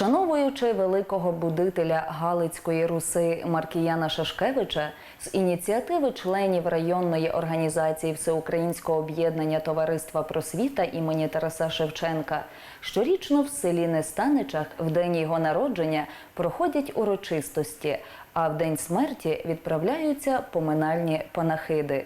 Вшановуючи великого будителя Галицької руси Маркіяна Шашкевича з ініціативи членів районної організації Всеукраїнського об'єднання Товариства просвіта імені Тараса Шевченка, щорічно в селі Нестаничах в день його народження проходять урочистості, а в день смерті відправляються поминальні панахиди.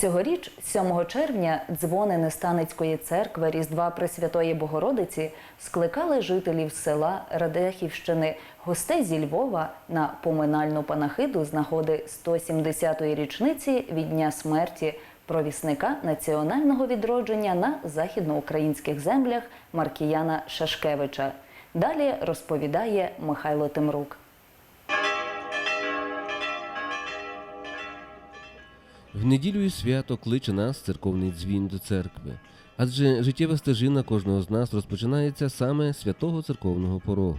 Цьогоріч, 7 червня, дзвони Нестаницької церкви Різдва Пресвятої Богородиці скликали жителів села Радехівщини, гостей зі Львова на поминальну панахиду з нагоди 170-ї річниці від дня смерті провісника національного відродження на західноукраїнських землях Маркіяна Шашкевича. Далі розповідає Михайло Тимрук. В неділю і свято кличе нас церковний дзвін до церкви, адже життєва стежина кожного з нас розпочинається саме святого церковного порогу.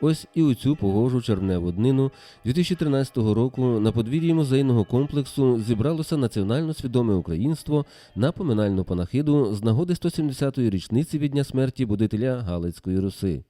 Ось і у цю погожу червневу днину 2013 року на подвір'ї музейного комплексу зібралося національно свідоме українство на поминальну панахиду з нагоди 170-ї річниці від дня смерті будителя Галицької Руси.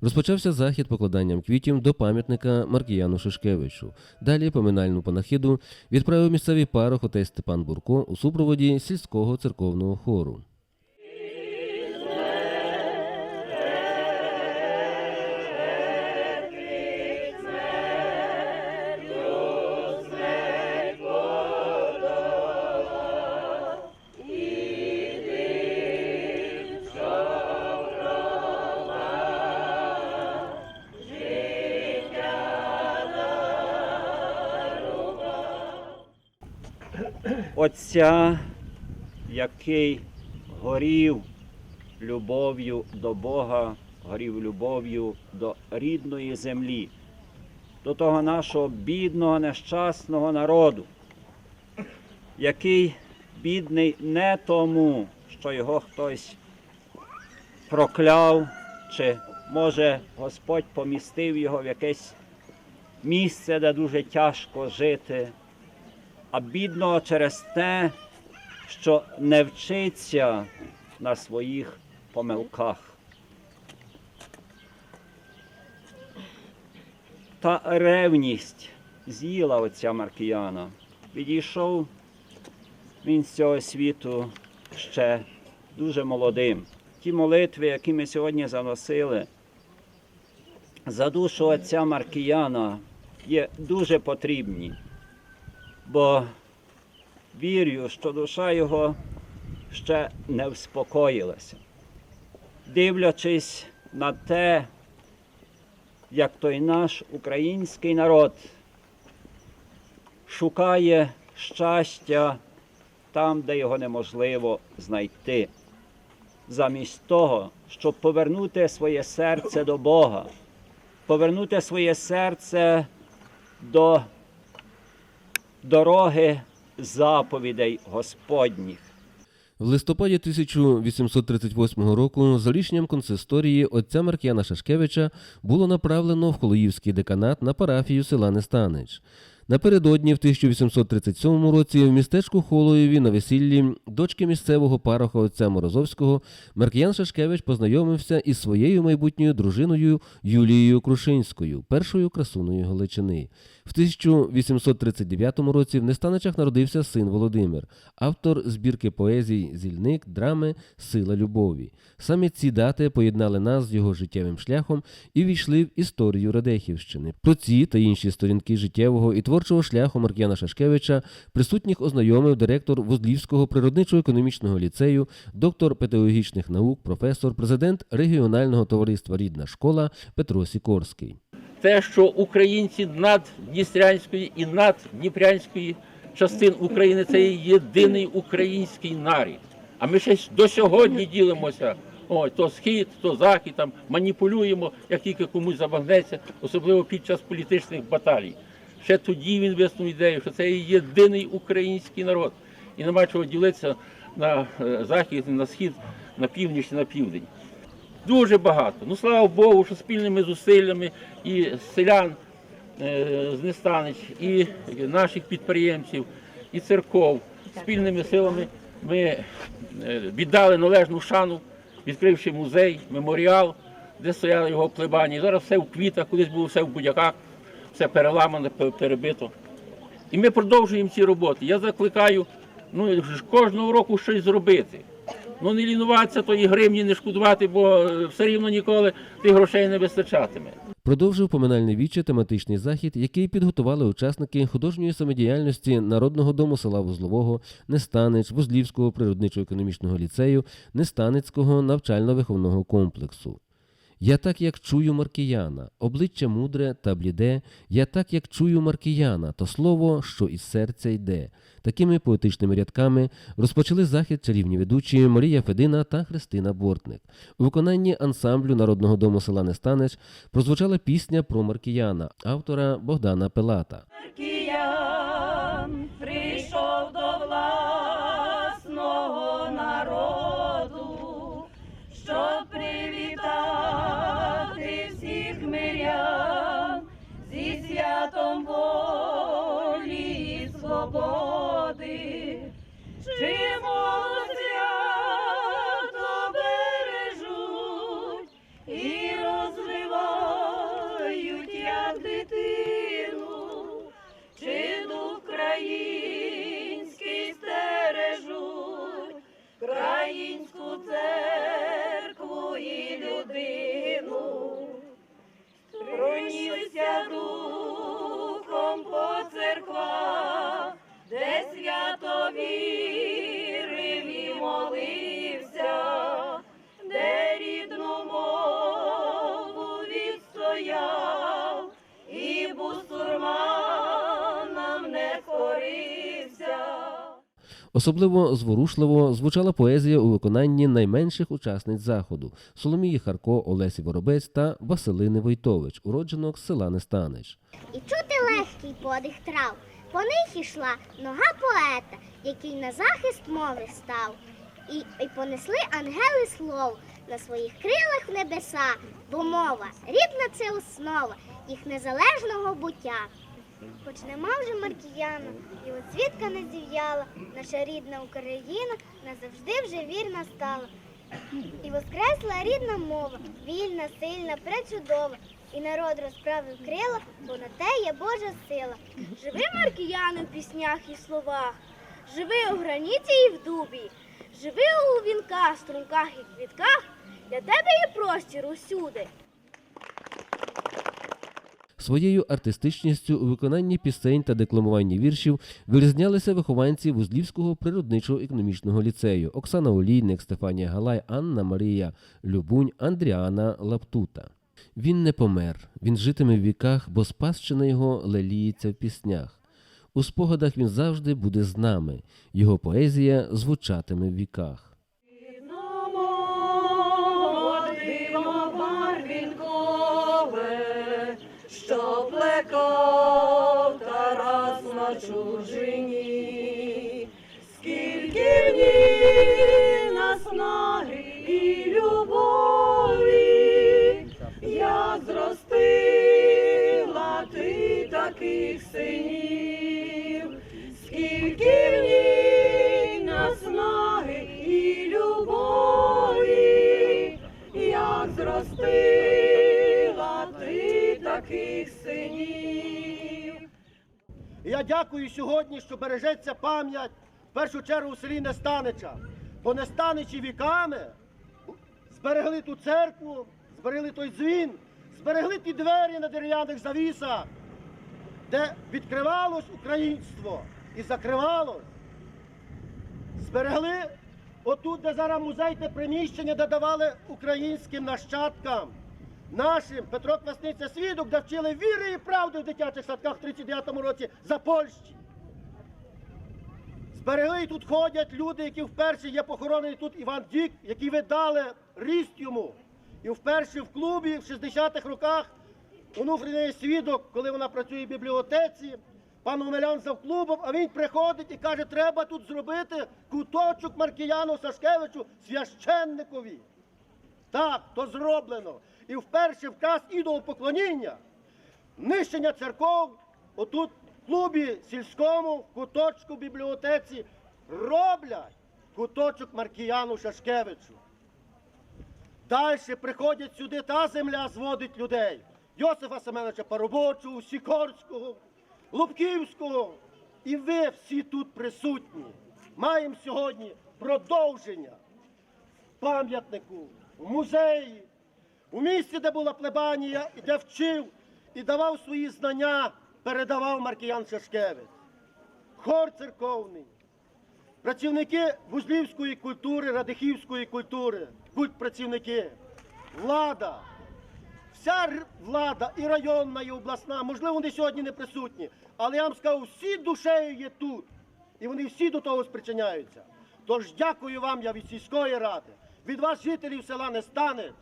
Розпочався захід покладанням квітів до пам'ятника Маркіяну Шишкевичу. Далі поминальну панахиду відправив місцевий парох отець Степан Бурко у супроводі сільського церковного хору. Отця, який горів любов'ю до Бога, горів любов'ю до рідної землі, до того нашого бідного, нещасного народу, який бідний не тому, що його хтось прокляв, чи може Господь помістив його в якесь місце, де дуже тяжко жити а бідного через те, що не вчиться на своїх помилках. Та ревність з'їла отця Маркіяна. Відійшов він з цього світу ще дуже молодим. Ті молитви, які ми сьогодні заносили, за душу отця Маркіяна є дуже потрібні бо вірю, що душа його ще не вспокоїлася. Дивлячись на те, як той наш український народ шукає щастя там, де його неможливо знайти, замість того, щоб повернути своє серце до Бога, повернути своє серце до дороги заповідей Господніх. В листопаді 1838 року за рішенням консисторії отця Маркіяна Шашкевича було направлено в Холоївський деканат на парафію села Нестанич. Напередодні, в 1837 році, в містечку Холоєві на весіллі дочки місцевого пароха отця Морозовського Маркіян Шашкевич познайомився із своєю майбутньою дружиною Юлією Крушинською, першою красуною Галичини. В 1839 році в Нестаничах народився син Володимир, автор збірки поезій Зільник, драми Сила любові. Саме ці дати поєднали нас з його життєвим шляхом і війшли в історію Радехівщини. Про ці та інші сторінки життєвого і творчого шляху Маркіяна Шашкевича присутніх ознайомив директор Вузлівського природничо-економічного ліцею, доктор педагогічних наук, професор, президент регіонального товариства Рідна школа Петро Сікорський. те, що українці наддністрянської і наддніпрянської частин України це єдиний український нарід. А ми ще до сьогодні ділимося. Ой, то схід, то захід, там маніпулюємо, як тільки комусь забагнеться, особливо під час політичних баталій. Ще тоді він виснув ідею, що це єдиний український народ. І нема чого ділитися на е, захід, на схід, на північ, на південь. Дуже багато. Ну слава Богу, що спільними зусиллями і селян е, з Нестанич, і наших підприємців, і церков спільними силами ми е, віддали належну шану, відкривши музей, меморіал де стояли його плебані. Зараз все в квітах, колись було все в будяках, все переламане, перебито. І ми продовжуємо ці роботи. Я закликаю ну, кожного року щось зробити. Ну не лінуватися, то і гривні не шкодувати, бо е, все рівно ніколи тих грошей не вистачатиме. Продовжив поминальне віче тематичний захід, який підготували учасники художньої самодіяльності Народного дому села Вузлового, Нестанич, Вузлівського природничо-економічного ліцею, Нестаницького навчально-виховного комплексу. Я так як чую Маркіяна, обличчя мудре та бліде, я так як чую Маркіяна, то слово, що із серця йде. Такими поетичними рядками розпочали захід чарівні ведучі Марія Федина та Христина Бортник. У виконанні ансамблю Народного дому села Нестанич прозвучала пісня про Маркіяна, автора Богдана Пелата. Особливо зворушливо звучала поезія у виконанні найменших учасниць заходу Соломії Харко, Олесі Воробець та Василини Войтович, уродженок села Нестанич. І чути легкий подих трав. По них ішла нога поета, який на захист мови став. І, і понесли ангели слов на своїх крилах в небеса, бо мова рідна це основа їх незалежного буття. Хоч нема вже Маркіяна, і от свідка не зів'яла, наша рідна Україна назавжди вже вірна стала. І воскресла рідна мова, вільна, сильна, пречудова, і народ розправив крила, бо на те є Божа сила. Живи, маркіяни, в піснях і словах, живи у граніті і в дубі, живи у вінках, струмках і квітках, для тебе є простір усюди. Своєю артистичністю у виконанні пісень та декламуванні віршів вирізнялися вихованці Вузлівського природничо-економічного ліцею Оксана Олійник, Стефанія Галай, Анна Марія Любунь, Андріана Лаптута. Він не помер, він житиме в віках, бо спадщина його леліється в піснях. У спогадах він завжди буде з нами, його поезія звучатиме в віках. Дякую сьогодні, що бережеться пам'ять в першу чергу у селі Нестанича. Бо Нестаничі віками зберегли ту церкву, зберегли той дзвін, зберегли ті двері на дерев'яних завісах, де відкривалось українство і закривалось. Зберегли отут, де зараз музей, те приміщення, де давали українським нащадкам. Нашим Петро Квасниця свідок, де вчили віри і правди в дитячих садках в 39-му році за Польщі. Зберегли тут ходять люди, які вперше є похоронений тут Іван Дік, який ви дали ріст йому. І вперше в клубі в 60-х роках онуфрій свідок, коли вона працює в бібліотеці, пан Омелян за клубом, а він приходить і каже, треба тут зробити куточок Маркіяну Сашкевичу священникові. Так, то зроблено. І вперше в час ідолопоклоніння, нищення церков, отут в клубі сільському, в куточку бібліотеці, роблять куточок Маркіяну Шашкевичу. Далі приходять сюди, та земля зводить людей. Йосифа Семеновича Парубочого, Сікорського, Лубківського. І ви всі тут присутні. Маємо сьогодні продовження пам'ятнику, в музеї, у місці, де була плебанія, і де вчив і давав свої знання, передавав Маркіян Шашкевич. Хор церковний, працівники вузлівської культури, радихівської культури, культпрацівники, влада, вся влада і районна, і обласна, можливо, вони сьогодні не присутні, але я вам скажу, всі душею є тут. І вони всі до того спричиняються. Тож дякую вам, я від сільської ради, від вас, жителів села Нестанець,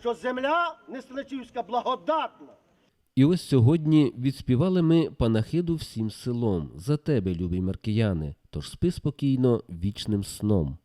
що земля Нестелечівська благодатна. І ось сьогодні відспівали ми панахиду всім селом за тебе, любий маркіяни. тож спи спокійно вічним сном.